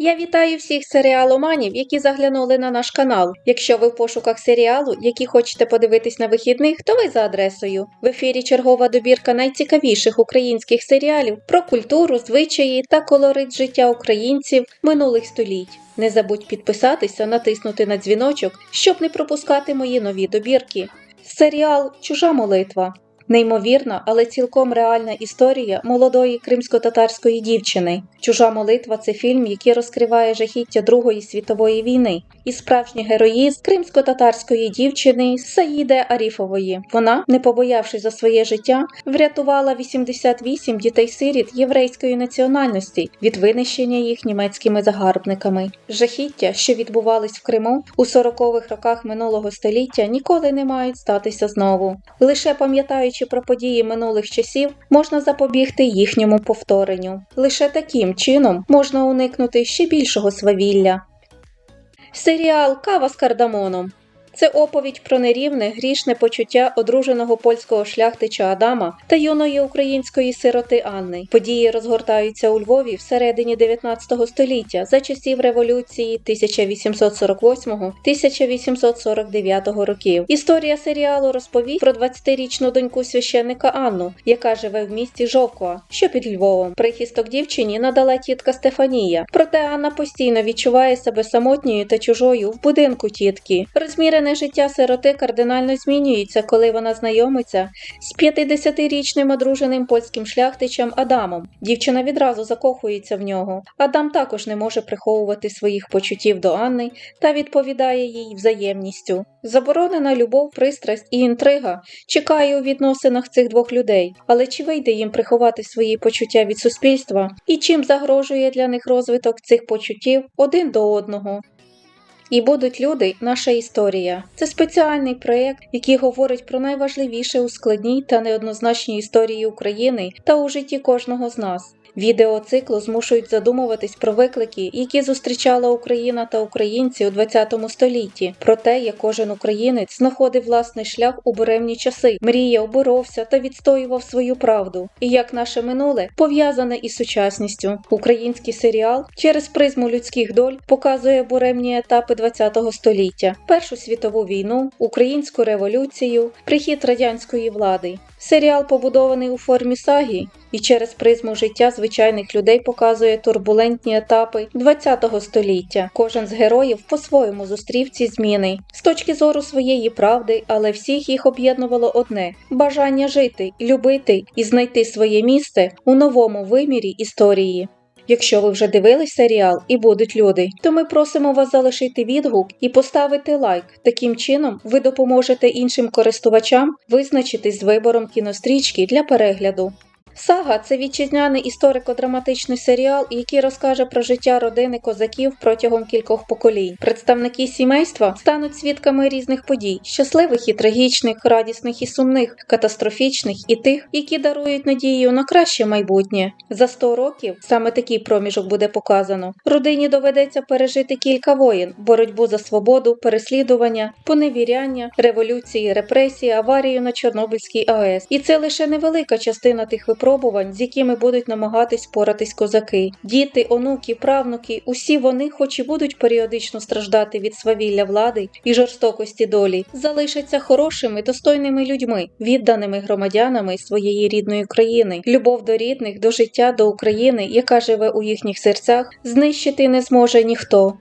Я вітаю всіх серіаломанів, які заглянули на наш канал. Якщо ви в пошуках серіалу, який хочете подивитись на вихідних, то ви за адресою. В ефірі чергова добірка найцікавіших українських серіалів про культуру, звичаї та колорит життя українців минулих століть. Не забудь підписатися, натиснути на дзвіночок, щоб не пропускати мої нові добірки. Серіал Чужа молитва. Неймовірна, але цілком реальна історія молодої кримсько-татарської дівчини. Чужа молитва це фільм, який розкриває жахіття Другої світової війни і справжній героїзм кримсько-татарської дівчини Саїде Аріфової. Вона, не побоявшись за своє життя, врятувала 88 дітей-сиріт єврейської національності від винищення їх німецькими загарбниками. Жахіття, що відбувались в Криму у 40-х роках минулого століття, ніколи не мають статися знову. Лише пам'ятаючи про події минулих часів, можна запобігти їхньому повторенню. Лише таким чином можна уникнути ще більшого свавілля. Серіал Кава з кардамоном. Це оповідь про нерівне, грішне почуття одруженого польського шляхтича Адама та юної української сироти Анни. Події розгортаються у Львові всередині 19 століття за часів революції 1848-1849 років. Історія серіалу розповість про 20-річну доньку священника Анну, яка живе в місті Жовква, що під Львовом. Прихисток дівчині надала тітка Стефанія. Проте Анна постійно відчуває себе самотньою та чужою в будинку тітки. Розмірене життя сироти кардинально змінюється, коли вона знайомиться з 50-річним одруженим польським шляхтичем Адамом. Дівчина відразу закохується в нього. Адам також не може приховувати своїх почуттів до Анни та відповідає їй взаємністю. Заборонена любов, пристрасть і інтрига чекає у відносинах цих двох людей, але чи вийде їм приховати свої почуття від суспільства і чим загрожує для них розвиток цих почуттів один до одного? І будуть люди, наша історія. Це спеціальний проєкт, який говорить про найважливіше у складній та неоднозначній історії України та у житті кожного з нас. Відео циклу змушують задумуватись про виклики, які зустрічала Україна та українці у ХХ столітті, про те, як кожен українець знаходив власний шлях у буремні часи, мріяв, боровся та відстоював свою правду, і як наше минуле пов'язане із сучасністю. Український серіал через призму людських доль показує буремні етапи ХХ століття, Першу світову війну, українську революцію, прихід радянської влади. Серіал побудований у формі саги і через призму життя звичайних людей показує турбулентні етапи ХХ століття. Кожен з героїв по-своєму зустрів ці зміни з точки зору своєї правди, але всіх їх об'єднувало одне бажання жити, любити і знайти своє місце у новому вимірі історії. Якщо ви вже дивились серіал і будуть люди, то ми просимо вас залишити відгук і поставити лайк. Таким чином ви допоможете іншим користувачам визначитись з вибором кінострічки для перегляду. Сага це вітчизняний історико-драматичний серіал, який розкаже про життя родини козаків протягом кількох поколінь. Представники сімейства стануть свідками різних подій: щасливих і трагічних, радісних і сумних, катастрофічних і тих, які дарують надію на краще майбутнє. За 100 років саме такий проміжок буде показано. Родині доведеться пережити кілька воєн: боротьбу за свободу, переслідування, поневіряння, революції, репресії, аварію на Чорнобильській АЕС. І це лише невелика частина тих випробувань, з якими будуть намагатись поратись козаки. Діти, онуки, правнуки, усі вони, хоч і будуть періодично страждати від свавілля влади і жорстокості долі, залишаться хорошими, достойними людьми, відданими громадянами своєї рідної країни. Любов до рідних, до життя, до України, яка живе у їхніх серцях, знищити не зможе ніхто.